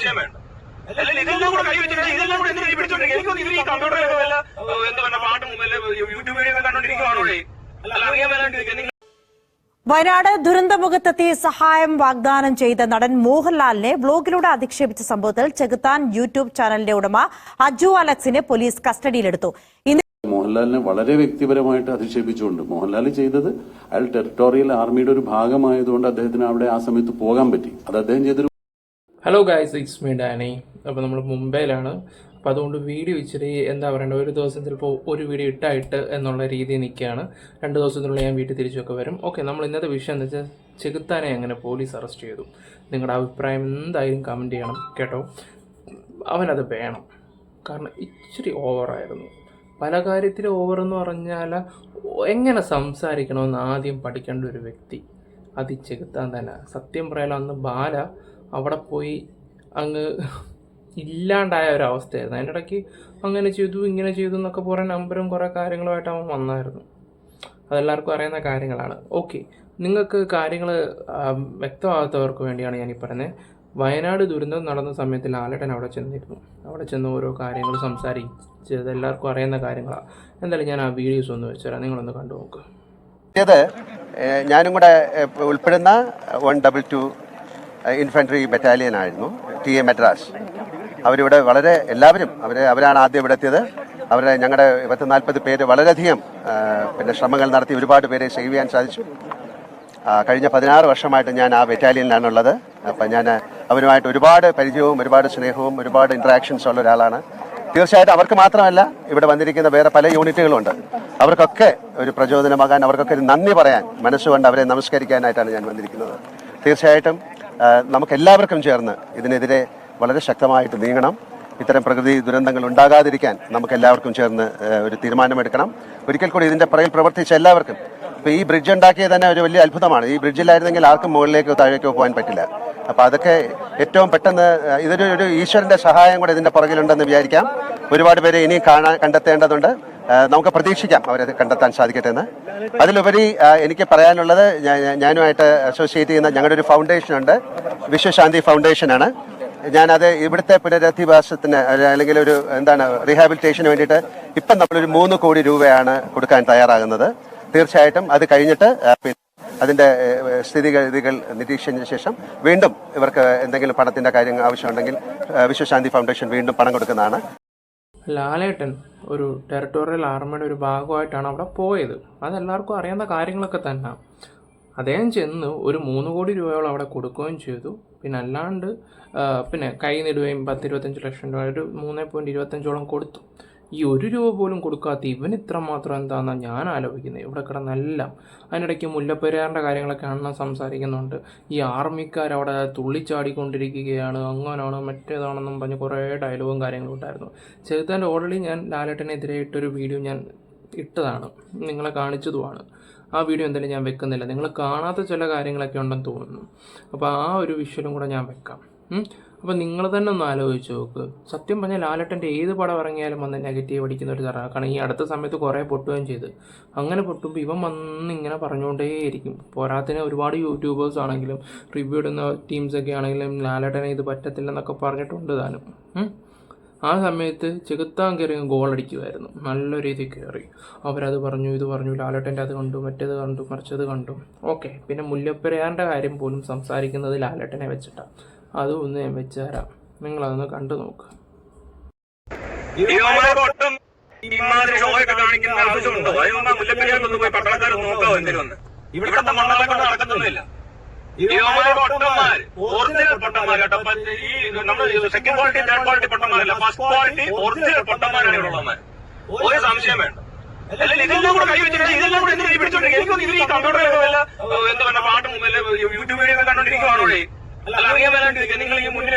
സംശയം വേണ്ട. ഇതെല്ലാം കൂടെ കൈ വെച്ചിട്ട് ഇതെല്ലാം കൂടെ എന്തിനാ ഈ പിടിച്ചോണ്ടിരിക്കുക. എനിക്കൊന്നും ഇവർ ഈ കമ്പ്യൂട്ടറിലൊക്കെ വല്ല എന്താ പറയുക പാട്ടും വല്ല യൂട്യൂബ് വീഡിയോ ഒക്കെ കണ്ടോണ്ടിരിക്കുവാണോ അല്ല അറിയാൻ മേലാണ്ടിരിക്കുക. നിങ്ങൾ വയനാട് ദുരന്തമുഖത്തെത്തി സഹായം വാഗ്ദാനം ചെയ്ത നടൻ മോഹൻലാലിനെ വ്ലോഗിലൂടെ അധിക്ഷേപിച്ച സംഭവത്തിൽ ചെകുത്താൻ യൂട്യൂബ് ചാനലിന്റെ ഉടമ അജു അലക്സിനെ പോലീസ് കസ്റ്റഡിയിലെടുത്തു. മോഹൻലാലിനെ വളരെ വ്യക്തിപരമായിട്ട് അധിക്ഷേപിച്ചുകൊണ്ട് മോഹൻലാൽ ചെയ്തത് അയാൾ ടെറിട്ടോറിയൽ ആർമിയുടെ ഒരു ഭാഗമായതുകൊണ്ട് അദ്ദേഹത്തിന് അവിടെ ആ സമയത്ത് പോകാൻ പറ്റി. അത് അദ്ദേഹം ചെയ്തൊരു hello guys it's me Danny അപ്പോൾ നമ്മൾ മുംബൈയിലാണ്. അപ്പോൾ അതുകൊണ്ട് വീഡിയോ ഇച്ചിരി എന്താ പറയണ്ട ഒരു ദിവസം ചിലപ്പോൾ ഒരു വീഡിയോ ഇട്ടായിട്ട് എന്നുള്ള രീതിയിൽ നിൽക്കുകയാണ് രണ്ട് ദിവസത്തിനുള്ളിൽ ഞാൻ വീട്ടിൽ തിരിച്ചൊക്കെ വരും. ഓക്കെ നമ്മൾ ഇന്നത്തെ വിഷയം എന്ന് വെച്ചാൽ ചെകുത്താനെ അങ്ങനെ പോലീസ് അറസ്റ്റ് ചെയ്തു. നിങ്ങളുടെ അഭിപ്രായം എന്തായാലും കമന്റ് ചെയ്യണം കേട്ടോ? അവനത് വേണം. കാരണം ഇച്ചിരി ഓവറായിരുന്നു പല കാര്യത്തിൽ ഓവറെന്ന് പറഞ്ഞാൽ എങ്ങനെ സംസാരിക്കണമെന്ന് ആദ്യം പഠിക്കേണ്ട ഒരു വ്യക്തി. അത് ചെകുത്താൻ തന്നെ. സത്യം പറയാലോ അന്ന് ബാല അവിടെ പോയി അങ്ങ് ഇല്ലാണ്ടായ ഒരവസ്ഥയായിരുന്നു. അതിന്റെ ഇടയ്ക്ക് അങ്ങനെ ചെയ്തു ഇങ്ങനെ ചെയ്തു എന്നൊക്കെ കുറേ നമ്പറും കുറേ കാര്യങ്ങളുമായിട്ട് അവൻ വന്നായിരുന്നു. അതെല്ലാവർക്കും അറിയുന്ന കാര്യങ്ങളാണ്. ഓക്കെ നിങ്ങൾക്ക് കാര്യങ്ങൾ വ്യക്തമാകാത്തവർക്ക് വേണ്ടിയാണ് ഞാൻ ഈ പറയുന്നത് വയനാട് ദുരന്തം നടന്ന സമയത്ത് ലാലേട്ടൻ അവിടെ ചെന്നിരുന്നു. അവിടെ ചെന്ന് ഓരോ കാര്യങ്ങൾ സംസാരിച്ചത് എല്ലാവർക്കും അറിയുന്ന കാര്യങ്ങളാണ്. എന്തായാലും ഞാൻ ആ വീഡിയോസ് ഒന്ന് വെച്ചുതരാം. നിങ്ങളൊന്ന് കണ്ടു നോക്ക് ഇത് ഞാനും കൂടെ ഉൾപ്പെടുന്ന one double two infantry battalion ആയിരുന്നു ടി എ മെഡ്രാസ് അവരിവിടെ വളരെ എല്ലാവരും അവർ അവരാണ് ആദ്യം ഇവിടെ എത്തിയത്. അവരെ ഞങ്ങളുടെ പത്ത് നാൽപ്പത് പേര് വളരെയധികം പിന്നെ ശ്രമങ്ങൾ നടത്തി ഒരുപാട് പേരെ സേവ് ചെയ്യാൻ സാധിച്ചു. കഴിഞ്ഞ പതിനാറ് വർഷമായിട്ട് ഞാൻ ആ ബറ്റാലിയനിലാണുള്ളത് അപ്പം ഞാൻ അവരുമായിട്ട് ഒരുപാട് പരിചയവും ഒരുപാട് സ്നേഹവും ഒരുപാട് ഇൻട്രാക്ഷൻസ് ഉള്ള ഒരാളാണ്. തീർച്ചയായിട്ടും അവർക്ക് മാത്രമല്ല ഇവിടെ വന്നിരിക്കുന്ന വേറെ പല യൂണിറ്റുകളുണ്ട് അവർക്കൊക്കെ ഒരു പ്രചോദനമാകാൻ അവർക്കൊക്കെ ഒരു നന്ദി പറയാൻ മനസ്സുകൊണ്ട് അവരെ നമസ്കരിക്കാനായിട്ടാണ് ഞാൻ വന്നിരിക്കുന്നത്. തീർച്ചയായിട്ടും നമുക്കെല്ലാവർക്കും ചേർന്ന് ഇതിനെതിരെ വളരെ ശക്തമായിട്ട് നീങ്ങണം. ഇത്തരം പ്രകൃതി ദുരന്തങ്ങൾ ഉണ്ടാകാതിരിക്കാൻ നമുക്ക് എല്ലാവർക്കും ചേർന്ന് ഒരു തീരുമാനമെടുക്കണം. ഒരിക്കൽ കൂടി ഇതിന്റെ പുറകിൽ പ്രവർത്തിച്ച എല്ലാവർക്കും ഇപ്പൊ ഈ ബ്രിഡ്ജ് ഉണ്ടാക്കിയത് തന്നെ ഒരു വലിയ അത്ഭുതമാണ്. ഈ ബ്രിഡ്ജിലായിരുന്നെങ്കിൽ ആർക്കും മുകളിലേക്കോ താഴേക്കോ പോകാൻ പറ്റില്ല. അപ്പോൾ അതൊക്കെ ഏറ്റവും പെട്ടെന്ന് ഇതൊരു ഒരു ഈശ്വരന്റെ സഹായം കൂടെ ഇതിന്റെ പുറകിലുണ്ടെന്ന് വിചാരിക്കാം. ഒരുപാട് പേരെ ഇനിയും കാണാൻ കണ്ടെത്തേണ്ടതുണ്ട്. നമുക്ക് പ്രതീക്ഷിക്കാം അവരെ കണ്ടെത്താൻ സാധിക്കട്ടെ എന്ന് അതിലുപരി എനിക്ക് പറയാനുള്ളത് ഞാനുമായിട്ട് അസോസിയേറ്റ് ചെയ്യുന്ന ഞങ്ങളുടെ ഒരു ഫൗണ്ടേഷൻ ഉണ്ട്. വിശ്വശാന്തി ഫൗണ്ടേഷനാണ് ഞാനത് ഇവിടുത്തെ പുനരധിവാസത്തിന് അല്ലെങ്കിൽ ഒരു എന്താണ് റീഹാബിലിറ്റേഷന് വേണ്ടിയിട്ട് ഇപ്പം നമ്മളൊരു മൂന്ന് കോടി രൂപയാണ് കൊടുക്കാൻ തയ്യാറാകുന്നത്. തീർച്ചയായിട്ടും അത് കഴിഞ്ഞിട്ട് അതിന്റെ സ്ഥിതിഗതികൾ നിരീക്ഷിച്ചതിന് ശേഷം വീണ്ടും ഇവർക്ക് എന്തെങ്കിലും പണത്തിന്റെ കാര്യങ്ങൾ ആവശ്യമുണ്ടെങ്കിൽ വിശ്വശാന്തി ഫൗണ്ടേഷൻ വീണ്ടും പണം കൊടുക്കുന്നതാണ്. ലാലേട്ടൻ ഒരു ടെറിട്ടോറിയൽ ആർമിയുടെ ഒരു ഭാഗമായിട്ടാണ് അവിടെ പോയത്. അതെല്ലാവർക്കും അറിയാവുന്ന കാര്യങ്ങളൊക്കെ തന്നെ. അദ്ദേഹം ചെന്ന് ഒരു മൂന്ന് കോടി രൂപയോളം അവിടെ കൊടുക്കുകയും ചെയ്തു. പിന്നെ അല്ലാണ്ട് പിന്നെ കൈ നിടുകയും പത്ത് ഇരുപത്തഞ്ച് ലക്ഷം രൂപ ഒരു മൂന്ന് പോയിന്റ് ഇരുപത്തഞ്ചോളം കൊടുത്തു. ഈ ഒരു രൂപ പോലും കൊടുക്കാത്ത ഇവൻ ഇത്ര മാത്രം എന്താണെന്നാണ് ഞാൻ ആലോചിക്കുന്നത്. ഇവിടെ കിടന്നെല്ലാം. അതിനിടയ്ക്ക് മുല്ലപ്പെരിയാറിന്റെ കാര്യങ്ങളൊക്കെ അണ്ണൻ സംസാരിക്കുന്നുണ്ട്. ഈ ആർമിക്കാർ അവിടെ തുള്ളിച്ചാടിക്കൊണ്ടിരിക്കുകയാണ്. അങ്ങനാണ് മറ്റേതാണെന്നും പറഞ്ഞ് കുറേ ഡയലോഗും കാര്യങ്ങളും ഉണ്ടായിരുന്നു. ചെറുത്താന്റെ ഓൾറെഡി ഞാൻ ലാലേട്ടനെതിരെ ഇട്ടൊരു വീഡിയോ ഞാൻ ഇട്ടതാണ്. നിങ്ങളെ കാണിച്ചതുമാണ്. ആ വീഡിയോ എന്തായാലും ഞാൻ വെക്കുന്നില്ല. നിങ്ങൾ കാണാത്ത ചില കാര്യങ്ങളൊക്കെ ഉണ്ടെന്ന് തോന്നുന്നു. അപ്പോൾ ആ ഒരു വിഷ്വലും കൂടെ ഞാൻ വെക്കാം. അപ്പോൾ നിങ്ങൾ തന്നെ ഒന്ന് ആലോചിച്ച് നോക്ക്. സത്യം പറഞ്ഞാൽ ലാലട്ടന്റെ ഏത് പടം ഇറങ്ങിയാലും വന്ന് നെഗറ്റീവ് അടിക്കുന്ന ഒരു തറ കാരണം ഈ അടുത്ത സമയത്ത് കുറേ പൊട്ടുകയും ചെയ്ത്. അങ്ങനെ പൊട്ടുമ്പോൾ ഇവൻ വന്ന് ഇങ്ങനെ പറഞ്ഞുകൊണ്ടേയിരിക്കും. പോരാത്തിന് ഒരുപാട് യൂട്യൂബേഴ്സ് ആണെങ്കിലും റിവ്യൂ ഇടുന്ന ടീംസൊക്കെ ആണെങ്കിലും ലാലട്ടനെ ഇത് പറ്റത്തില്ലെന്നൊക്കെ പറഞ്ഞിട്ടുണ്ട് താനും. ആ സമയത്ത് ചെകുത്താൻ കയറി ഗോൾ അടിക്കുമായിരുന്നു നല്ല രീതിയിൽ കയറി അവരത് പറഞ്ഞു ഇത് പറഞ്ഞു ലാലട്ടന്റെ അത് കണ്ടു മറ്റേത് കണ്ടു മറിച്ചത് കണ്ടു. ഓക്കെ. പിന്നെ മുല്ലപ്പെരിയാറിന്റെ കാര്യം പോലും സംസാരിക്കുന്നത് ലാലട്ടനെ വെച്ചിട്ടാണ് അതും ഒന്ന് ഞാൻ വെച്ച് തരാം. കണ്ടു നോക്ക്. ഒട്ടും ഇമാതിരി ഷോയൊക്കെ കാണിക്കുന്ന പോയി കൊണ്ട് ഈ നമ്മൾ second quality third quality first quality ഒരു സംശയം വേണ്ട. ഇതെല്ലാം കൂടെ കൈ വെച്ചിട്ട് ഇതെല്ലാം കൂടെ എന്തിനാ പിടിച്ചോണ്ടിരിക്കും എനിക്കൊന്നും ഇവർ ഈ കമ്പ്യൂട്ടറിലൊക്കെ എന്താ പറയുക പാട്ടും യൂട്യൂബ് വീഡിയോ കണ്ടോണ്ടിരിക്കുവാണോ അല്ല നിങ്ങൾ ഈ മുന്നിൽ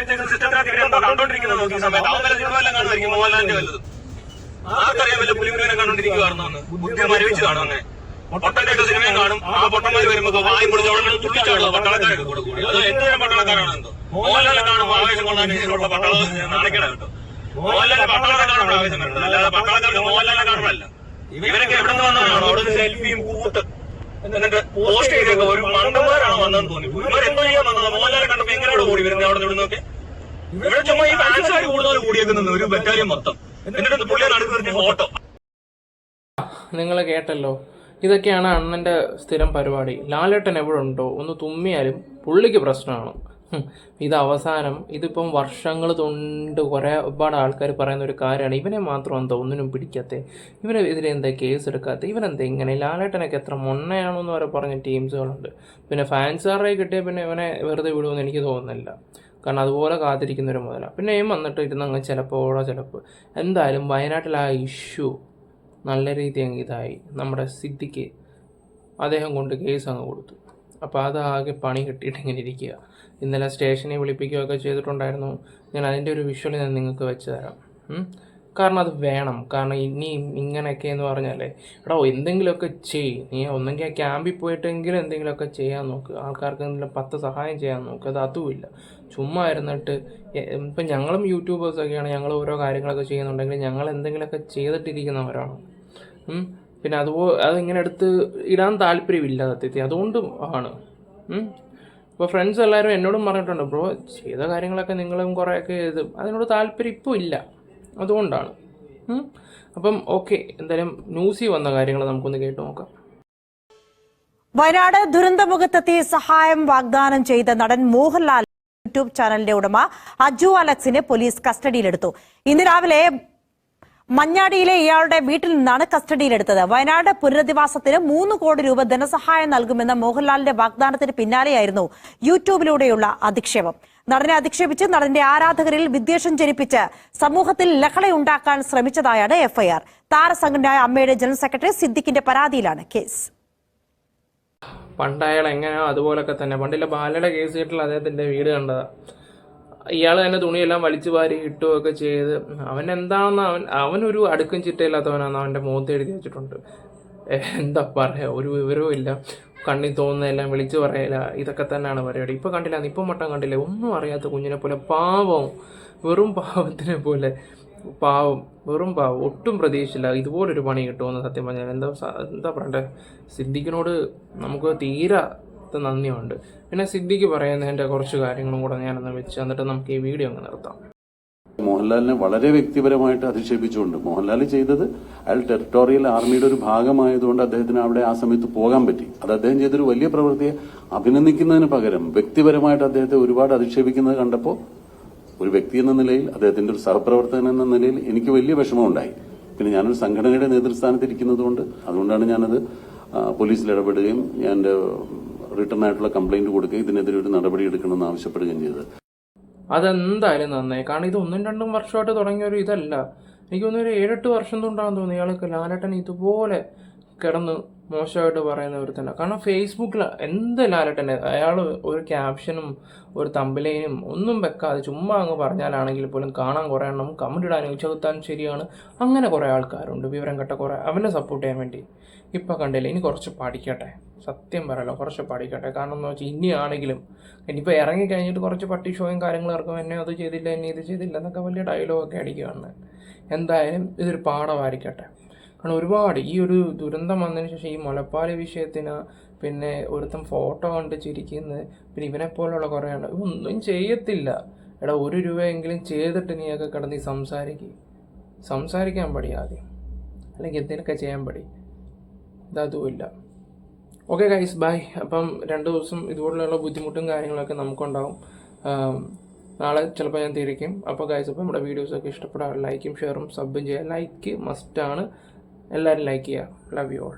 കാണും അങ്ങനെ. പൊട്ടന്റെ സിനിമയും കാണും. ആ പൊട്ടന്മാര് വരുമ്പോ വായും പൊളിച്ച് അവിടെ തുള്ളിച്ചാടുക പട്ടാളക്കാരൊക്കെ കൂടെ കൂടി. അത് എന്ത് തരം പട്ടാളക്കാരാണ് എന്തോ? മോഹൻലാലെ കാണുമ്പോൾ ആവേശം കൊള്ളാൻ ഇതിലുള്ള പട്ടാള നാണിക്കട കേട്ടോ. അല്ലാതെ ഇവരൊക്കെ എവിടെ നിന്ന് വന്നതാണോ അവിടെ സെൽഫിയും കൂട്ട്. എന്നിട്ട് പോസ്റ്റ് ചെയ്തൊക്കെ ഒരു മണ്ടന്മാരാണ് വന്നതെന്ന് തോന്നി. മോഹൻലാലെ കണ്ടപ്പോ എങ്ങനെയാണ് കൂടി വരുന്നത്? അവിടെ നിന്നൊക്കെ ഇവിടെ ചുമ്മാ ഈ ഫാൻസുകാർ കൂടുതൽ കൂടിയേക്കുന്നത്? ഒരു ബറ്റാലിയൻ മൊത്തം. എന്നിട്ട് പുള്ളിയെ നടക്കുന്ന ഫോട്ടോ നിങ്ങൾ കേട്ടല്ലോ. ഇതൊക്കെയാണ് അണ്ണന്റെ സ്ഥിരം പരിപാടി. ലാലേട്ടൻ എവിടെ ഉണ്ടോ? ഒന്ന് തുമ്മിയാലും പുള്ളിക്ക് പ്രശ്നമാണ്. ഇത് അവസാനം ഇതിപ്പം വർഷങ്ങൾ തൊണ്ട് കുറേ ഒരുപാട് ആൾക്കാർ പറയുന്ന ഒരു കാര്യമാണ്. ഇവനെ മാത്രം എന്താ ഒന്നിനും പിടിക്കാത്ത. ഇവനെ ഇതിൽ എന്താ കേസ് എടുക്കാത്ത? ഇവനെന്താ ഇങ്ങനെ? ലാലേട്ടനൊക്കെ എത്ര മൊണ്ണയാണെന്ന് വരെ പറഞ്ഞ ടീംസുകളുണ്ട്. പിന്നെ ഫാൻസുകാരെ കിട്ടിയ പിന്നെ ഇവനെ വെറുതെ വിടുമെന്ന് എനിക്ക് തോന്നുന്നില്ല. കാരണം അതുപോലെ കാത്തിരിക്കുന്ന ഒരു മുതല. പിന്നെ ഏം വന്നിട്ട് ഇരുന്ന് അങ്ങ് ചിലപ്പോഴോ ചിലപ്പോൾ എന്തായാലും വയനാട്ടിൽ ആ ഇഷ്യൂ നല്ല രീതി അങ്ങ് ഇതായി. നമ്മുടെ സിദ്ധിക്ക് അദ്ദേഹം കൊണ്ട് കേസ് അങ്ങ് കൊടുത്തു. അപ്പോൾ അത് ആകെ പണി കിട്ടിയിട്ട് ഇങ്ങനെ ഇരിക്കുക. ഇന്നലെ സ്റ്റേഷനിൽ വിളിപ്പിക്കുകയൊക്കെ ചെയ്തിട്ടുണ്ടായിരുന്നു. ഞാൻ അതിന്റെ ഒരു വിഷ്വൽ ഞാൻ നിങ്ങൾക്ക് വെച്ച് തരാം. കാരണം അത് വേണം. കാരണം ഇനി ഇങ്ങനെയൊക്കെ എന്ന് പറഞ്ഞാലേ എടാ എന്തെങ്കിലുമൊക്കെ ചെയ്. നീ ഒന്നെങ്കിൽ ആ ക്യാമ്പിൽ പോയിട്ടെങ്കിലും എന്തെങ്കിലുമൊക്കെ ചെയ്യാൻ നോക്ക്. ആൾക്കാർക്ക് എന്തെങ്കിലും പത്ത് സഹായം ചെയ്യാൻ നോക്ക്. അത് അതുമില്ല ചുമ്മാ ഇരുന്നിട്ട് ഇപ്പം ഞങ്ങളും യൂട്യൂബേഴ്സൊക്കെയാണ്. ഞങ്ങൾ ഓരോ കാര്യങ്ങളൊക്കെ ചെയ്യുന്നുണ്ടെങ്കിൽ ഞങ്ങൾ എന്തെങ്കിലുമൊക്കെ ചെയ്തിട്ടിരിക്കുന്നവരാണ്. പിന്നെ അതുപോലെ അതിങ്ങനെ എടുത്ത് ഇടാൻ താല്പര്യമില്ല സത്യത്തിൽ. അതുകൊണ്ടും ആണ്. ഇപ്പോൾ ഫ്രണ്ട്സ് എല്ലാവരും എന്നോടും പറഞ്ഞിട്ടുണ്ട് ബ്രോ ചെയ്ത കാര്യങ്ങളൊക്കെ നിങ്ങളും കുറേയൊക്കെ ചെയ്ത് അതിനോട് താല്പര്യം ഇപ്പോൾ ഇല്ല. അതുകൊണ്ടാണ്. അപ്പം ഓക്കെ എന്തായാലും ന്യൂസി വന്ന കാര്യങ്ങൾ നമുക്കൊന്ന് കേട്ട് നോക്കാം. വയനാട് ദുരന്തമുഖത്തെത്തി സഹായം വാഗ്ദാനം ചെയ്ത നടൻ മോഹൻലാൽ യൂട്യൂബ് ചാനലിന്റെ ഉടമ അജു അലക്സിനെ പോലീസ് കസ്റ്റഡിയിലെടുത്തു. ഇന്ന് രാവിലെ മഞ്ഞാടിയിലെ ഇയാളുടെ വീട്ടിൽ നിന്നാണ് കസ്റ്റഡിയിലെടുത്തത്. വയനാട് പുനരധിവാസത്തിന് മൂന്ന് കോടി രൂപ ധനസഹായം നൽകുമെന്ന മോഹൻലാലിന്റെ വാഗ്ദാനത്തിന് പിന്നാലെയായിരുന്നു യൂട്യൂബിലൂടെയുള്ള അധിക്ഷേപം. നടനെ അധിക്ഷേപിച്ച് നടന്റെ ആരാധകരിൽ വിദ്വേഷം ജനിപ്പിച്ച് സമൂഹത്തിൽ ലഹളയുണ്ടാക്കാൻ ശ്രമിച്ചതായാണ് എഫ്ഐആർ. താരസംഘടനയായ അമ്മയുടെ ജനറൽ സെക്രട്ടറി സിദ്ദിഖിന്റെ പരാതിയിലാണ് കേസ്. പണ്ട് എങ്ങനെയോ അതുപോലൊക്കെ തന്നെ. പണ്ടില്ല ബാലയുടെ കേസ് കേട്ടിൽ അദ്ദേഹത്തിന്റെ വീട് കണ്ടതാ. ഇയാൾ തന്നെ തുണിയെല്ലാം വലിച്ചു വാരി ഇട്ടുകയൊക്കെ ചെയ്ത് അവൻ എന്താണെന്ന് അവൻ അവനൊരു അടുക്കും ചിട്ടയില്ലാത്തവനാണെന്ന് അവന്റെ മുഖത്ത് എഴുതി വെച്ചിട്ടുണ്ട്. എന്താ പറയുക ഒരു വിവരവും ഇല്ല. കണ്ണിൽ തോന്നുന്നതെല്ലാം വിളിച്ചു പറയല. ഇതൊക്കെ തന്നെയാണ് പരിപാടി. ഇപ്പം കണ്ടില്ല ഇപ്പം മട്ടം കണ്ടില്ല. ഒന്നും അറിയാത്ത കുഞ്ഞിനെ പോലെ പാവം. വെറും പാവത്തിനെ പോലെ. പാവം വെറും പാവം. ഒട്ടും പ്രതീക്ഷിച്ചില്ല. ഇതുപോലൊരു പണി കിട്ടുമെന്ന് സത്യം പറഞ്ഞാൽ. എന്താ എന്താ പറയണ്ടേ? സിദ്ദിഖിനോട് നമുക്ക് തീരെ നന്ദിയുണ്ട്. പിന്നെ സിദ്ദിഖ് പറയുന്നതിന്റെ കുറച്ച് കാര്യങ്ങളും കൂടെ ഞാനൊന്ന് വെച്ച് എന്നിട്ട് നമുക്ക് ഈ വീഡിയോ അങ്ങ് നിർത്താം. മോഹൻലാലിനെ വളരെ വ്യക്തിപരമായിട്ട് അധിക്ഷേപിച്ചുകൊണ്ട് മോഹൻലാൽ ചെയ്തത് അയാൾ ടെറിട്ടോറിയൽ ആർമിയുടെ ഒരു ഭാഗമായതുകൊണ്ട് അദ്ദേഹത്തിന് അവിടെ ആ സമയത്ത് പോകാൻ പറ്റി. അത് അദ്ദേഹം ചെയ്തൊരു വലിയ പ്രവൃത്തിയെ അഭിനന്ദിക്കുന്നതിന് പകരം വ്യക്തിപരമായിട്ട് അദ്ദേഹത്തെ ഒരുപാട് അധിക്ഷേപിക്കുന്നത് കണ്ടപ്പോൾ ഒരു വ്യക്തി എന്ന നിലയിൽ അദ്ദേഹത്തിന്റെ ഒരു സഹപ്രവർത്തകൻ എന്ന നിലയിൽ എനിക്ക് വലിയ വിഷമമുണ്ടായി. പിന്നെ ഞാനൊരു സംഘടനയുടെ നേതൃസ്ഥാനത്ത് ഇരിക്കുന്നതുകൊണ്ട് അതുകൊണ്ടാണ് ഞാനത് പോലീസിൽ ഇടപെടുകയും ഞാൻ റിട്ടേൺ ആയിട്ടുള്ള കംപ്ലൈന്റ് കൊടുക്കുക ഇതിനെതിരെ ഒരു നടപടി എടുക്കണമെന്ന് ആവശ്യപ്പെടുകയും ചെയ്തത്. അതെന്തായാലും നന്നായി. കാരണം ഇത് ഒന്നും രണ്ടും വർഷമായിട്ട് തുടങ്ങിയ ഒരു ഇതല്ല. എനിക്ക് തോന്നുന്നു ഒരു ഏഴെട്ട് വർഷം തൊണ്ടാണെന്ന് തോന്നുന്നു ഇയാൾക്ക് ലാലേട്ടൻ ഇതുപോലെ കിടന്ന് മോശമായിട്ട് പറയുന്ന ഒരു തന്നെ കാരണം ഫേസ്ബുക്കിൽ എന്ത് ലാലേട്ടന്റെ അയാൾ ഒരു ക്യാപ്ഷനും ഒരു തമ്പിലൈനും ഒന്നും വെക്കാതെ ചുമ്മാ അങ്ങ് പറഞ്ഞാലാണെങ്കിൽ പോലും കാണാൻ കുറേ എണ്ണം കമന്റ് ഇടാനും ചെകുത്താൻ ശരിയാണ്. അങ്ങനെ കുറേ ആൾക്കാരുണ്ട് വിവരം കെട്ട കുറേ. അവനെ സപ്പോർട്ട് ചെയ്യാൻ വേണ്ടി. ഇപ്പം കണ്ടില്ല ഇനി കുറച്ച് പഠിക്കട്ടെ. സത്യം പറയല്ലോ കുറച്ച് പഠിക്കട്ടെ. കാരണം എന്ന് വെച്ചാൽ ഇനിയാണെങ്കിലും ഇനിയിപ്പോൾ ഇറങ്ങി കഴിഞ്ഞിട്ട് കുറച്ച് പട്ടി ഷോയും കാര്യങ്ങളും ഇറക്കും. എന്നെ അത് ചെയ്തില്ല എന്നെ ഇത് ചെയ്തില്ല എന്നൊക്കെ വലിയ ഡയലോഗൊക്കെ അടിക്കുകയാണ് എന്തായാലും ഇതൊരു പാഠമായിരിക്കട്ടെ. കാരണം ഒരുപാട് ഈ ഒരു ദുരന്തം വന്നതിന് ശേഷം ഈ മുലപ്പാൽ വിഷയത്തിന് പിന്നെ ഒരുത്തം ഫോട്ടോ കണ്ട് ചിരിക്കുന്നത് പിന്നെ ഇവനെ പോലുള്ള കുറേ ഉണ്ട് ഒന്നും ചെയ്യത്തില്ല. എടാ ഒരു രൂപയെങ്കിലും ചെയ്തിട്ട് നീയൊക്കെ കിടന്ന് സംസാരിക്കുക സംസാരിക്കാൻ പടി ആദ്യം. അല്ലെങ്കിൽ എന്തിനൊക്കെ ചെയ്യാൻ പടി. ഇതതുമില്ല ഓക്കെ ഗൈസ് ബൈ അപ്പം രണ്ട് ദിവസം ഇതുപോലുള്ള ബുദ്ധിമുട്ടും കാര്യങ്ങളൊക്കെ നമുക്കുണ്ടാവും. നാളെ ചിലപ്പോൾ ഞാൻ തിരിക്കും അപ്പോൾ ഗൈസ് അപ്പോൾ നമ്മുടെ വീഡിയോസൊക്കെ ഇഷ്ടപ്പെടാം ലൈക്കും ഷെയറും സബും ചെയ്യുക ലൈക്ക് മസ്റ്റാണ് എല്ലാവരും ലൈക്ക് ചെയ്യുക. Love you all